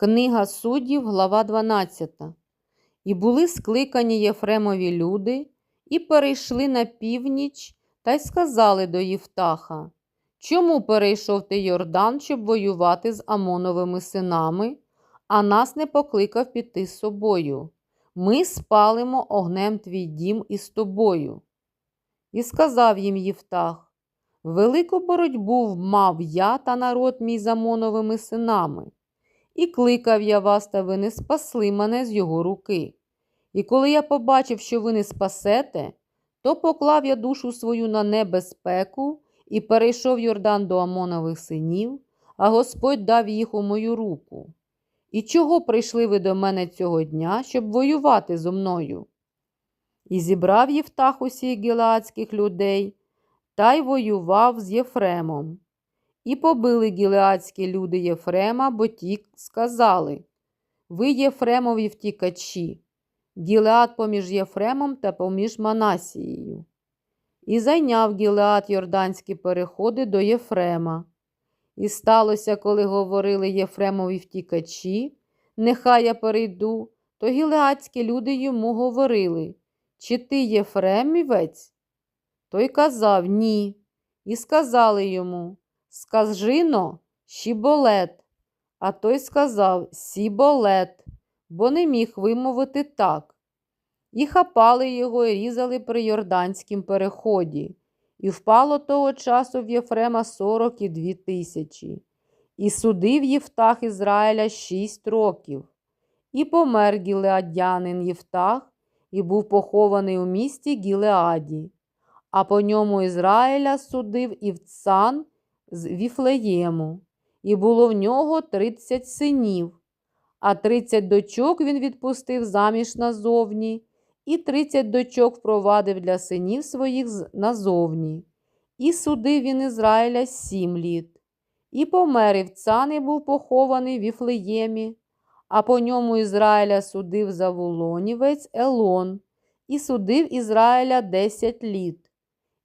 Книга суддів, глава 12. І були скликані Єфремові люди, і перейшли на північ та й сказали до Євтаха, Чому перейшов ти Йордан, щоб воювати з Амоновими синами, а нас не покликав піти з собою? Ми спалимо огнем твій дім із тобою. І сказав їм Євтах, Велику боротьбу мав я та народ мій з Амоновими синами. І кликав я вас, та ви не спасли мене з його руки. І коли я побачив, що ви не спасете, то поклав я душу свою на небезпеку і перейшов Йордан до Амонових синів, а Господь дав їх у мою руку. І чого прийшли ви до мене цього дня, щоб воювати зо мною? І зібрав Євтах усіх гілеадських людей та й воював з Єфремом. І побили гілеадські люди Єфрема, бо ті сказали Ви Єфремові втікачі, Гілеад поміж Єфремом та поміж Манасією. І зайняв Гілеад йорданські переходи до Єфрема. І сталося, коли говорили Єфремові втікачі, нехай я перейду, то гілеадські люди йому говорили Чи ти Єфремівець? Той казав Ні. І сказали йому Скажино, щіболет. А той сказав Сіболет, бо не міг вимовити так. І хапали його і різали при Йорданськім переході. І впало того часу в Єфрема сорок і дві тисячі. І судив Євтах Ізраїля шість років. І помер гілеадянин Євтах, і був похований у місті Гілеаді. А по ньому Ізраїля судив Івцан з Віфлеєму, і було в нього тридцять синів, а тридцять дочок він відпустив заміж назовні, і тридцять дочок впровадив для синів своїх назовні. І судив він Ізраїля сім літ. І помер Івцан був похований в Віфлеємі, а по ньому Ізраїля судив Завулонівець Елон, і судив Ізраїля десять літ.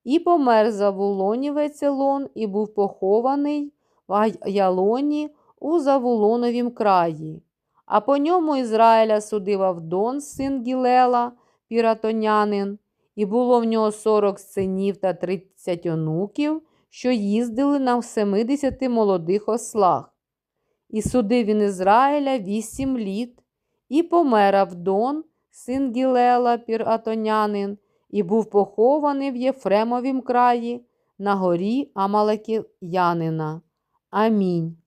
І помер Завулонівець Елон, і був похований в Ялоні у Завулоновім краї. А по ньому Ізраїля судив Авдон, син Гілела, піратонянин, і було в нього сорок синів та тридцять онуків, що їздили на семидесяти молодих ослах. І судив він Ізраїля вісім літ, і помер Авдон, син Гілела, піратонянин, і був похований в Єфремовім краї на горі Амалекіянина. Амінь.